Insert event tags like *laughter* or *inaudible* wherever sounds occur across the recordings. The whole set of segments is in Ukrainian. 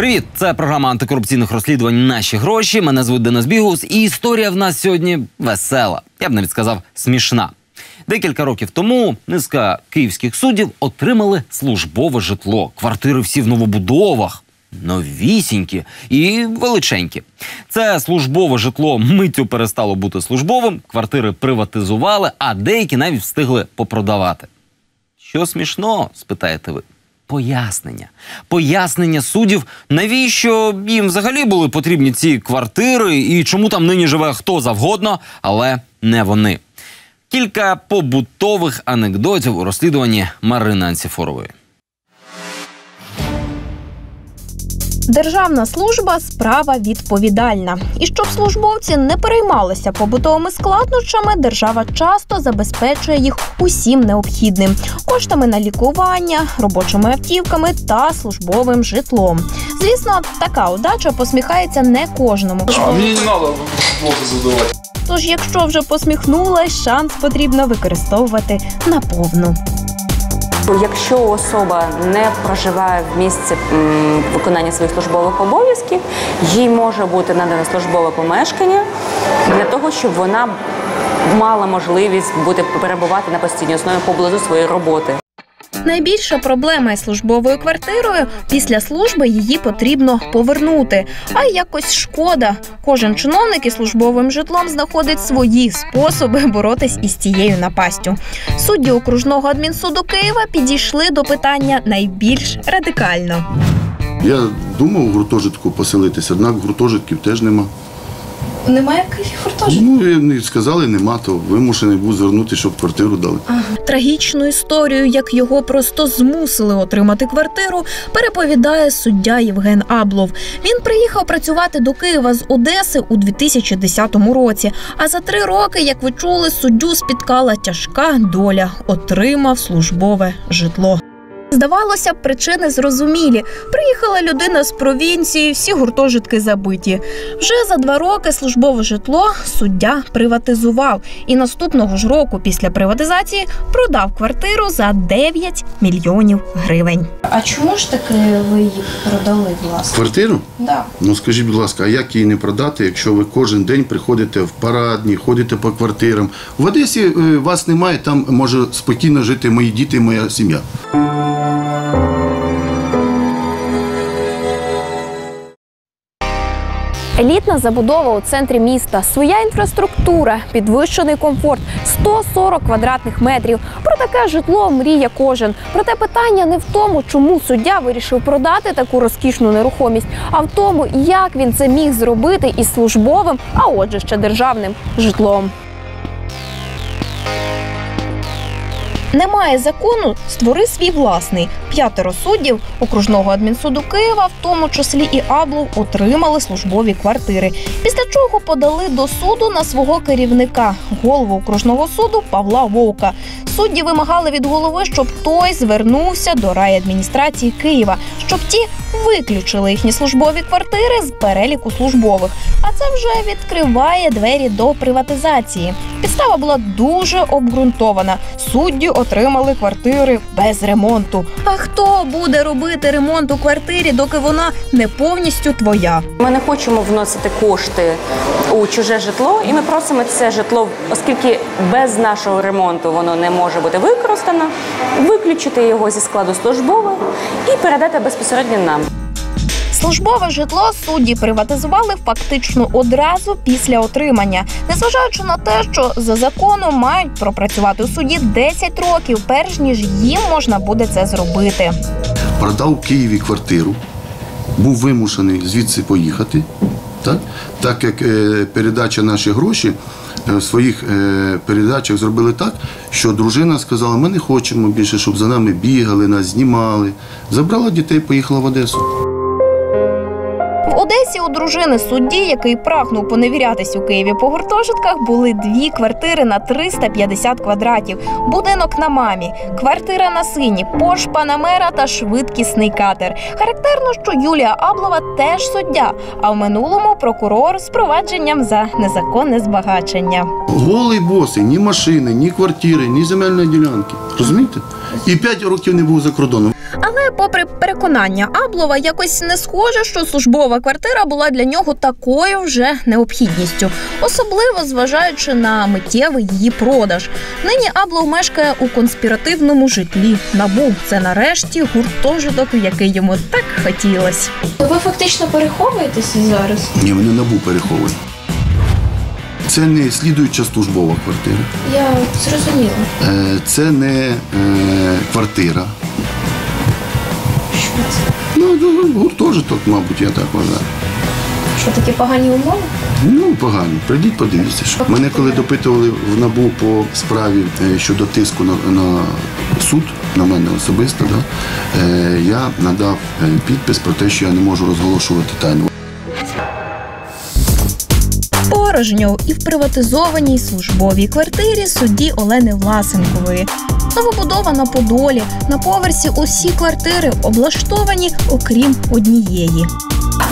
Привіт, це програма антикорупційних розслідувань. Наші гроші. Мене звуть Денис Бігус, і історія в нас сьогодні весела. Я б навіть сказав смішна. Декілька років тому низка київських суддів отримали службове житло. Квартири всі в новобудовах. Новісінькі і величенькі. Це службове житло миттю перестало бути службовим, квартири приватизували, а деякі навіть встигли попродавати. Що смішно, спитаєте ви? Пояснення. Пояснення суддів, навіщо їм взагалі були потрібні ці квартири і чому там нині живе хто завгодно, але не вони. Кілька побутових анекдотів у розслідуванні Марини Анціфорової. Державна служба справа відповідальна. І щоб службовці не переймалися побутовими складнощами, держава часто забезпечує їх усім необхідним коштами на лікування, робочими автівками та службовим житлом. Звісно, така удача посміхається не кожному. А мне не надо плохо задавать. Тож, якщо вже посміхнулась, шанс потрібно використовувати наповну. Якщо особа не проживає в місці виконання своїх службових обов'язків, їй може бути надане службове помешкання для того, щоб вона мала можливість бути перебувати на постійній основі поблизу своєї роботи. Найбільша проблема із службовою квартирою після служби її потрібно повернути. А якось шкода. Кожен чиновник із службовим житлом знаходить свої способи боротись із цією напастю. Судді окружного адмінсуду Києва підійшли до питання найбільш радикально. Я думав в гуртожитку поселитися, однак гуртожитків теж нема. Немає гуртожитку? Ну і сказали, нема, то вимушений був звернути, щоб квартиру дали. Трагічну історію, як його просто змусили отримати квартиру, переповідає суддя Євген Аблов. Він приїхав працювати до Києва з Одеси у 2010 році. А за три роки, як ви чули, суддю спіткала тяжка доля. Отримав службове житло. Здавалося б, причини зрозумілі. Приїхала людина з провінції, всі гуртожитки забиті. Вже за два роки службове житло суддя приватизував і наступного ж року після приватизації продав квартиру за 9 мільйонів гривень. А чому ж таки ви її продали, власне? Квартиру? Да. Ну скажіть, будь ласка, а як її не продати, якщо ви кожен день приходите в парадні, ходите по квартирам? В Одесі е, вас немає, там може спокійно жити мої діти моя сім'я. Елітна забудова у центрі міста, своя інфраструктура, підвищений комфорт, 140 квадратних метрів. Про таке житло мріє кожен. Проте питання не в тому, чому суддя вирішив продати таку розкішну нерухомість, а в тому, як він це міг зробити із службовим, а отже, ще державним житлом. Немає закону, створи свій власний. П'ятеро суддів окружного адмінсуду Києва, в тому числі і Аблов, отримали службові квартири. Після чого подали до суду на свого керівника, голову окружного суду Павла Вовка. Судді вимагали від голови, щоб той звернувся до райадміністрації Києва, щоб ті виключили їхні службові квартири з переліку службових. А це вже відкриває двері до приватизації. Підстава була дуже обґрунтована. Судді отримали квартири без ремонту. А хто буде робити ремонт у квартирі, доки вона не повністю твоя? Ми не хочемо вносити кошти у чуже житло, і ми просимо це житло, оскільки без нашого ремонту воно не може бути використано, виключити його зі складу службового і передати безпосередньо нам. Службове житло судді приватизували фактично одразу після отримання, незважаючи на те, що за законом мають пропрацювати у суді 10 років, перш ніж їм можна буде це зробити. Продав Києві квартиру, був вимушений звідси поїхати. Так, так як е, передача наші гроші е, в своїх е, передачах зробили так, що дружина сказала, ми не хочемо більше, щоб за нами бігали, нас знімали. Забрала дітей, поїхала в Одесу. В Одесі у дружини судді, який прагнув поневірятись у Києві по гуртожитках, були дві квартири на 350 квадратів, будинок на мамі, квартира на сині, Порш Панамера та швидкісний катер. Характерно, що Юлія Аблова теж суддя, а в минулому прокурор з провадженням за незаконне збагачення. Голий босий, ні машини, ні квартири, ні земельної ділянки. Розумієте? І п'ять років не був за кордоном. Але попри переконання Аблова, якось не схоже, що службова квартира була для нього такою вже необхідністю, особливо зважаючи на миттєвий її продаж. Нині Аблов мешкає у конспіративному житлі. Набу це нарешті гуртожиток, в який йому так хотілось. То ви фактично переховуєтеся зараз? Ні, мене набу переховує. Це не слідуюча службова квартира. Я зрозуміла. Е, Це не е, квартира. Що це? Ну, гурт теж тут, мабуть, я так вважаю. Що такі погані умови? Ну, погано. Прийдіть, подивіться. Що. Мене коли допитували в НАБУ по справі е, щодо тиску на, на суд, на мене особисто, да, е, я надав е, підпис про те, що я не можу розголошувати тайну. Порожньо і в приватизованій службовій квартирі судді Олени Власенкової. Новобудова на Подолі. На поверсі усі квартири облаштовані, окрім однієї.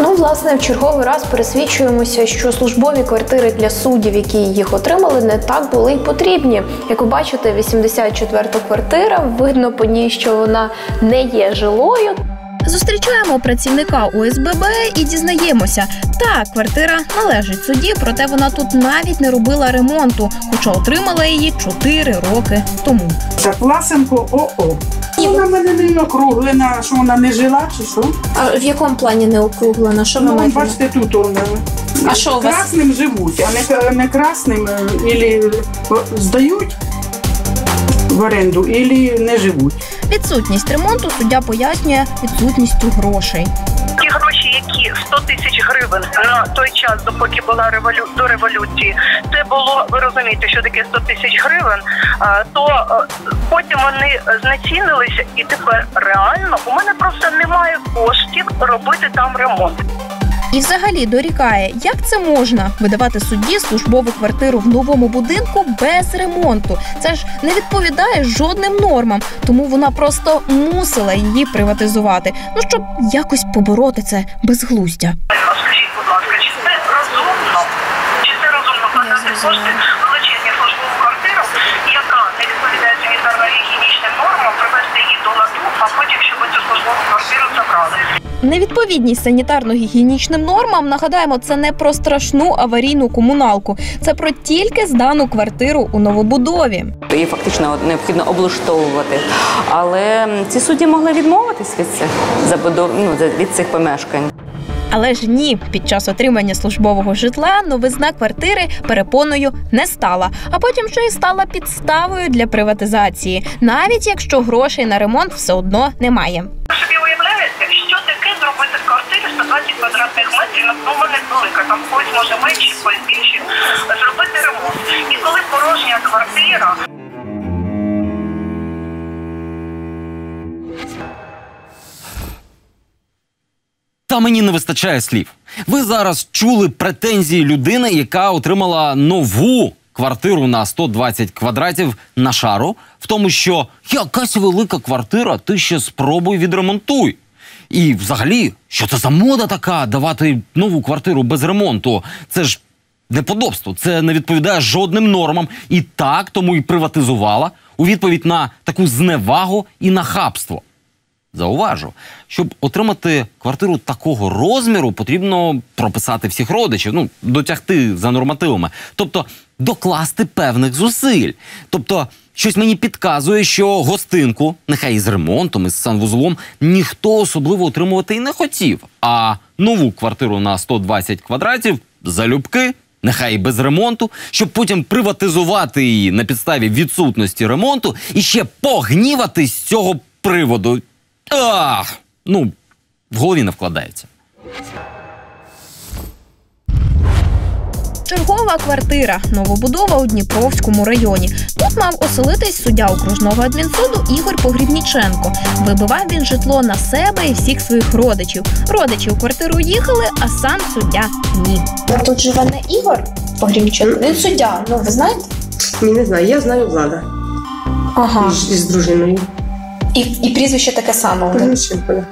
Ну, власне, в черговий раз пересвідчуємося, що службові квартири для суддів, які їх отримали, не так були й потрібні. Як ви бачите, 84-та квартира, видно по ній, що вона не є жилою. Зустрічаємо працівника ОСББ і дізнаємося, так, квартира належить судді, проте вона тут навіть не робила ремонту, хоча отримала її 4 роки тому. Так, Власенко ОО. Вона мене не округлена, що вона не жила, чи що? А в якому плані не округлена? Що ви Ну, маєте? бачите, тут он, е, А що у вас? красним живуть, а не, не красним е, ілі здають в оренду, ілі не живуть. Відсутність ремонту суддя пояснює відсутністю грошей. Ті гроші, які 100 тисяч гривень на той час, допоки була револю... до революції, це було, ви розумієте, що таке 100 тисяч гривень, то а, потім вони знецінилися, і тепер реально у мене просто немає коштів робити там ремонт. І взагалі дорікає, як це можна видавати судді службову квартиру в новому будинку без ремонту. Це ж не відповідає жодним нормам, тому вона просто мусила її приватизувати. Ну щоб якось побороти це безглуздя. А Скажіть, будь ласка, чи це розумно? Чи це розумно кошти величезні службову квартиру, яка не відповідає санітарно-гігієнічним нормам, привести її до ладу, а потім, щоб цю службову квартиру забрали? Невідповідність санітарно-гігієнічним нормам нагадаємо, це не про страшну аварійну комуналку, це про тільки здану квартиру у новобудові. Її фактично необхідно облаштовувати. Але ці судді могли відмовитись від цих забудов... ну, від цих помешкань. Але ж ні, під час отримання службового житла новизна квартири перепоною не стала, а потім ще й стала підставою для приватизації, навіть якщо грошей на ремонт все одно немає. Собі уявляєте, що таке зробити в квартирі 120 квадратних метрів, ну в мене велика, там когось може менше, когось більше, зробити ремонт. І коли порожня квартира, Та мені не вистачає слів. Ви зараз чули претензії людини, яка отримала нову квартиру на 120 квадратів на шару, в тому, що якась велика квартира, ти ще спробуй відремонтуй. І взагалі, що це за мода така давати нову квартиру без ремонту? Це ж неподобство, це не відповідає жодним нормам. І так тому і приватизувала у відповідь на таку зневагу і нахабство. Зауважу, щоб отримати квартиру такого розміру, потрібно прописати всіх родичів, ну дотягти за нормативами, тобто докласти певних зусиль. Тобто, щось мені підказує, що гостинку, нехай із ремонтом, із санвузлом, ніхто особливо отримувати і не хотів. А нову квартиру на 120 квадратів залюбки. Нехай і без ремонту, щоб потім приватизувати її на підставі відсутності ремонту і ще погнівати з цього приводу. Ах! Ну, в голові не вкладається. Чергова квартира, новобудова у Дніпровському районі. Тут мав оселитись суддя окружного адмінсуду Ігор Погрібніченко. Вибивав він житло на себе і всіх своїх родичів. Родичі у квартиру їхали, а сам суддя ні. Тут живе не Ігор Погрімченко. Він суддя, ну ви знаєте? Ні, не знаю, я знаю влада Ага. із, із дружиною. І, і прізвище таке саме. у Грівніченко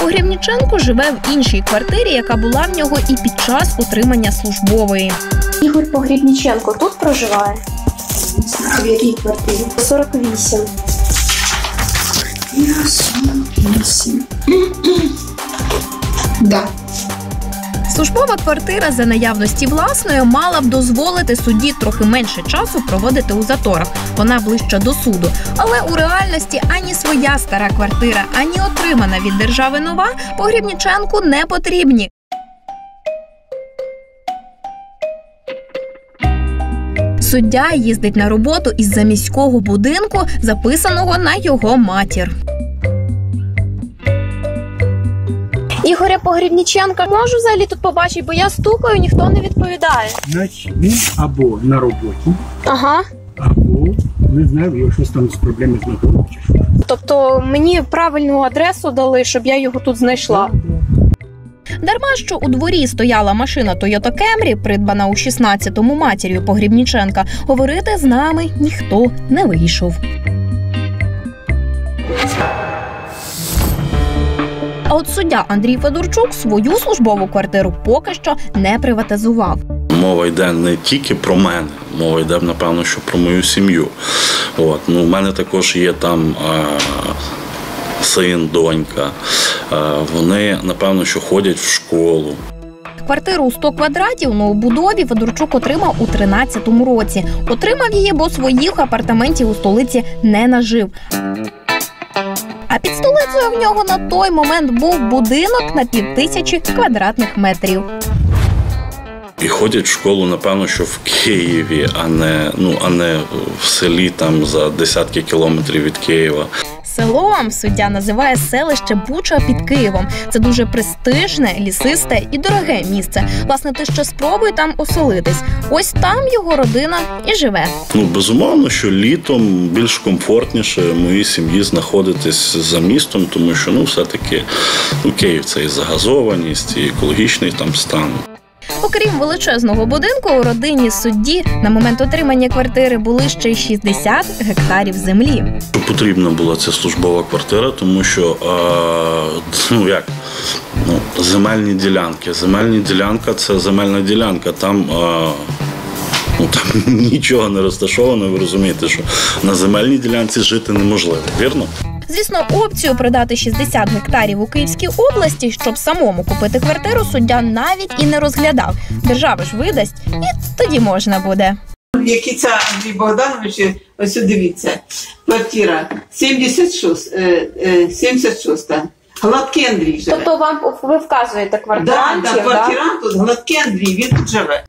Погрібніченко живе в іншій квартирі, яка була в нього і під час утримання службової. Ігор Погрібніченко тут проживає? В якій квартирі? 48. вісім. *clears throat* Да. Службова квартира за наявності власної мала б дозволити судді трохи менше часу проводити у заторах. Вона ближча до суду. Але у реальності ані своя стара квартира, ані отримана від держави нова погрібніченку не потрібні. Суддя їздить на роботу із заміського будинку, записаного на його матір. Ігоря Погрібніченка можу взагалі тут побачити, бо я стукаю, ніхто не відповідає. Значить, він або на роботі, Ага. або не знаю, його щось там з проблеми з чи що. Тобто мені правильну адресу дали, щоб я його тут знайшла. Дарма що у дворі стояла машина Toyota Camry, придбана у 16-му матір'ю Погрібніченка, говорити з нами ніхто не вийшов. А от суддя Андрій Федорчук свою службову квартиру поки що не приватизував. Мова йде не тільки про мене, мова йде, напевно, що про мою сім'ю. От. Ну, у мене також є там е, син, донька. Е, вони, напевно, що ходять в школу. Квартиру у 100 квадратів новобудові Федорчук отримав у 13-му році. Отримав її, бо своїх апартаментів у столиці не нажив. А під столицею в нього на той момент був будинок на півтисячі квадратних метрів. І ходять в школу, напевно, що в Києві, а не, ну, а не в селі там за десятки кілометрів від Києва. Селом суддя називає селище Буча під Києвом. Це дуже престижне, лісисте і дороге місце. Власне, ти ще спробуй там оселитись. Ось там його родина і живе. Ну, безумовно, що літом більш комфортніше моїй сім'ї знаходитись за містом, тому що ну, все-таки ну, Київ це і загазованість, і екологічний там стан. Окрім величезного будинку, у родині судді на момент отримання квартири були ще й 60 гектарів землі. Потрібна була ця службова квартира, тому що ну як ну, земельні ділянки. Земельні ділянка це земельна ділянка. Там, ну, там *laughs* нічого не розташовано. Ви розумієте, що на земельній ділянці жити неможливо, вірно? Звісно, опцію продати 60 гектарів у Київській області, щоб самому купити квартиру, суддя навіть і не розглядав. Держава ж видасть, і тоді можна буде. Які це Андрій Богданович, ось дивіться, квартира 76, е, е, 76. Гладкий Андрій живе. Тобто вам ви вказуєте да, квартирантів, да, да? квартирант тут Гладкий Андрій, він тут живе.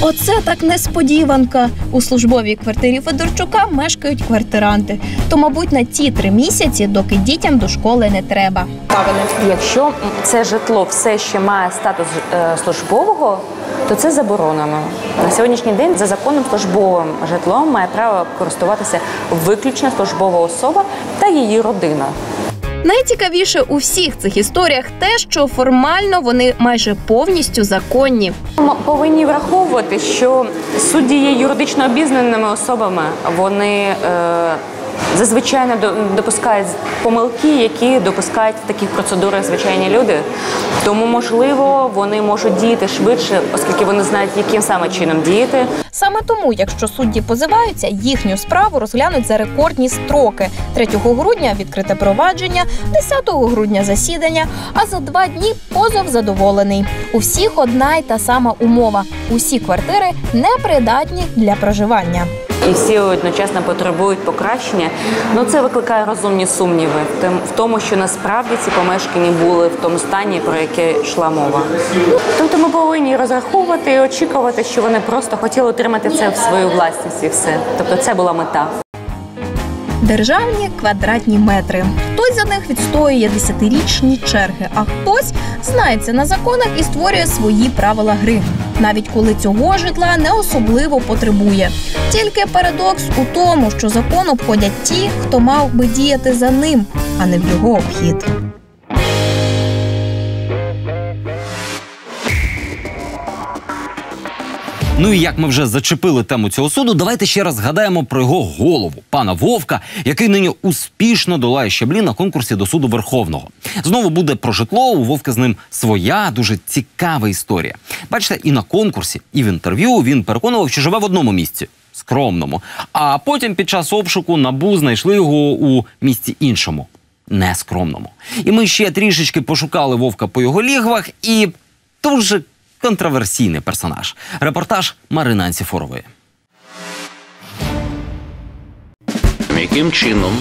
Оце так несподіванка. У службовій квартирі Федорчука мешкають квартиранти. То, мабуть, на ті три місяці, доки дітям до школи не треба. Якщо це житло все ще має статус е, службового, то це заборонено. На сьогоднішній день за законом службовим житлом має право користуватися виключно службова особа та її родина. Найцікавіше у всіх цих історіях те, що формально вони майже повністю законні. Ми повинні враховувати, що судді є юридично обізнаними особами. Вони е, зазвичай не допускають помилки, які допускають в таких процедурах звичайні люди. Тому, можливо, вони можуть діяти швидше, оскільки вони знають, яким саме чином діяти. Саме тому, якщо судді позиваються, їхню справу розглянуть за рекордні строки. 3 грудня відкрите провадження, 10 грудня засідання, а за два дні позов задоволений. У всіх одна й та сама умова: усі квартири непридатні для проживання. І всі одночасно потребують покращення. Ну це викликає розумні сумніви в тому, що насправді ці помешкання були в тому стані, про яке йшла мова. Тобто ми повинні розраховувати і очікувати, що вони просто хотіли отримати це в свою власність і все. Тобто це була мета. Державні квадратні метри. Хтось за них відстоює десятирічні черги, а хтось знається на законах і створює свої правила гри, навіть коли цього житла не особливо потребує. Тільки парадокс у тому, що закон обходять ті, хто мав би діяти за ним, а не в його обхід. Ну і як ми вже зачепили тему цього суду, давайте ще раз згадаємо про його голову, пана Вовка, який нині успішно долає щаблі на конкурсі до суду Верховного. Знову буде про житло. У Вовка з ним своя дуже цікава історія. Бачите, і на конкурсі, і в інтерв'ю він переконував, що живе в одному місці скромному. А потім під час обшуку набу знайшли його у місці іншому нескромному. І ми ще трішечки пошукали вовка по його лігвах, і дуже контроверсійний персонаж. Репортаж Марини Анціфорової. Яким чином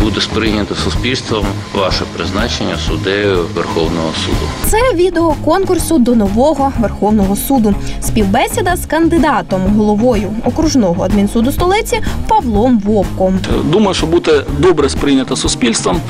буде сприйнято суспільством ваше призначення суддею Верховного суду? Це відео конкурсу до нового Верховного суду. Співбесіда з кандидатом головою окружного адмінсуду столиці Павлом Вовком. Думаю, що буде добре сприйнято суспільством.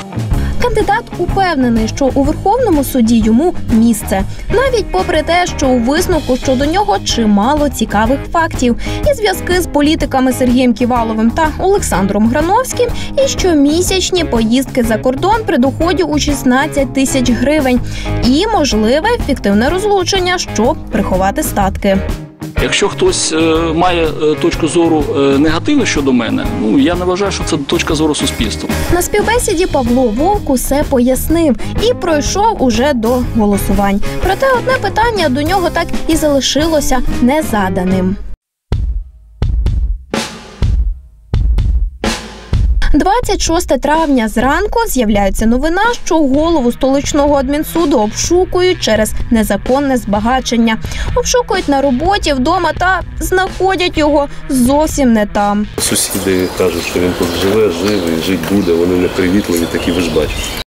Кандидат упевнений, що у Верховному суді йому місце, навіть попри те, що у висновку щодо нього чимало цікавих фактів. І зв'язки з політиками Сергієм Ківаловим та Олександром Грановським, і щомісячні поїздки за кордон при доході у 16 тисяч гривень, і можливе фіктивне розлучення, щоб приховати статки. Якщо хтось е, має е, точку зору е, негативну щодо мене, ну я не вважаю, що це точка зору суспільства. На співбесіді Павло Вовк усе пояснив і пройшов уже до голосувань. Проте одне питання до нього так і залишилося незаданим. 26 травня зранку з'являється новина, що голову столичного адмінсуду обшукують через незаконне збагачення. Обшукують на роботі вдома та знаходять його зовсім не там. Сусіди кажуть, що він тут живе, живий, жить буде, вони непривітливі, такі ви ж бачите.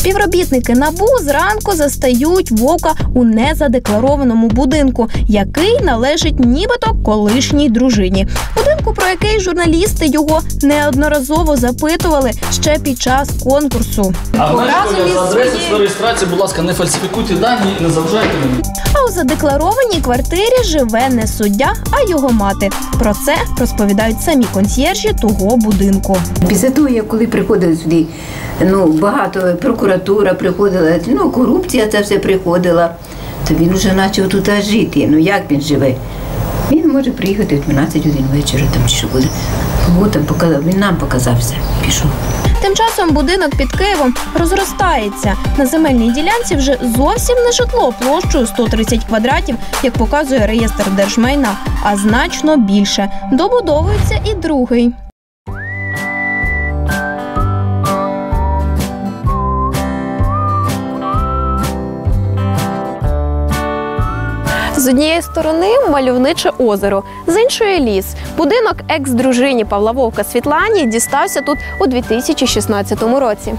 Співробітники набу зранку застають вовка у незадекларованому будинку, який належить нібито колишній дружині. Будинку, про який журналісти його неодноразово запитували ще під час конкурсу. А Разом із адреси своєї реєстрації, будь ласка, не фальсифікуйте дані і не заважайте мені. У задекларованій квартирі живе не суддя, а його мати. Про це розповідають самі консьєржі того будинку. Після того, як коли приходили сюди, ну багато прокуратура приходила, ну корупція це все приходила, то він вже почав тут жити. Ну як він живе? Він може приїхати в 12 годин вечора, там чи що буде. От там показав, він нам показався, пішов. Тим часом будинок під Києвом розростається. На земельній ділянці вже зовсім не житло площею 130 квадратів, як показує реєстр держмайна, а значно більше. Добудовується і другий. З однієї сторони мальовниче озеро, з іншої ліс. Будинок екс-дружині Павла Вовка Світлані дістався тут у 2016 році.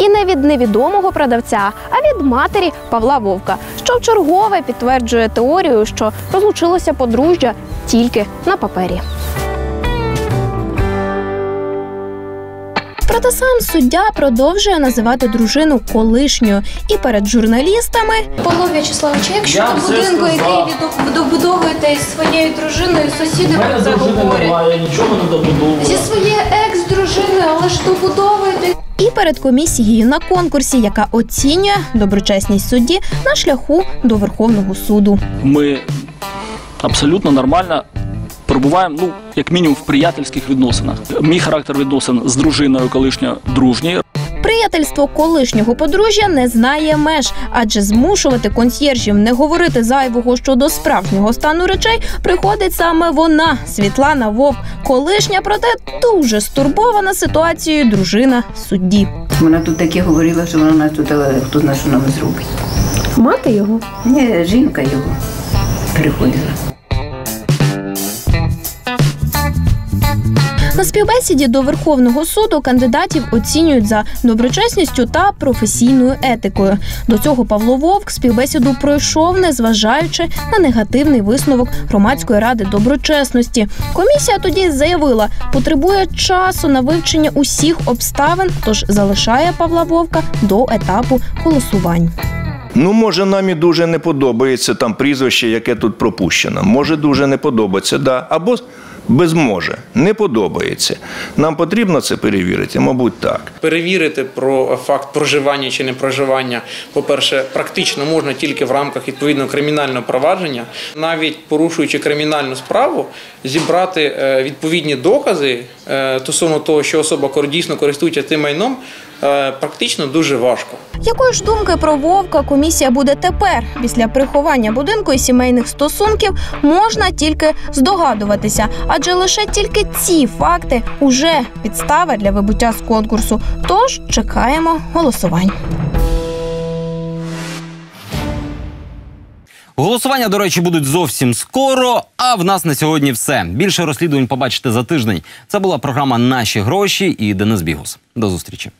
І не від невідомого продавця, а від матері Павла Вовка, що вчергове підтверджує теорію, що розлучилося подружжя тільки на папері. Проте сам суддя продовжує називати дружину колишньою і перед журналістами. Павло В'ячеславович, якщо Я до все будинку, який ви добудовуєте із своєю дружиною, сусіди У мене про це дружини говорять. немає, нічого не добудовую. Зі своєю екс-дружиною, але ж добудовуєте. І перед комісією на конкурсі, яка оцінює доброчесність судді на шляху до Верховного суду. Ми абсолютно нормально перебуваємо, ну, як мінімум, в приятельських відносинах. Мій характер відносин з дружиною колишньою дружній. Приятельство колишнього подружжя не знає меж, адже змушувати консьєржів не говорити зайвого щодо справжнього стану речей приходить саме вона, Світлана Вовк, колишня, проте дуже стурбована ситуацією дружина судді. Вона тут таке говорила, що вона нас тут е, хто знає, що нам зробить. Мати його? Ні, жінка його приходила. На співбесіді до Верховного суду кандидатів оцінюють за доброчесністю та професійною етикою. До цього Павло Вовк співбесіду пройшов, незважаючи на негативний висновок громадської ради доброчесності. Комісія тоді заявила, потребує часу на вивчення усіх обставин, тож залишає Павла Вовка до етапу голосувань. Ну, може, нам і дуже не подобається там прізвище, яке тут пропущено. Може, дуже не подобається, да. Або без може, не подобається. Нам потрібно це перевірити, мабуть, так. Перевірити про факт проживання чи не проживання, по-перше, практично можна тільки в рамках відповідного кримінального провадження, навіть порушуючи кримінальну справу, зібрати е, відповідні докази е, стосовно того, що особа дійсно користується тим майном, практично дуже важко. Якої ж думки про вовка комісія буде тепер? Після приховання будинку і сімейних стосунків можна тільки здогадуватися, адже лише тільки ці факти уже підстава для вибуття з конкурсу. Тож чекаємо голосувань. Голосування, до речі, будуть зовсім скоро. А в нас на сьогодні все. Більше розслідувань побачите за тиждень. Це була програма Наші гроші і Денис Бігус. До зустрічі.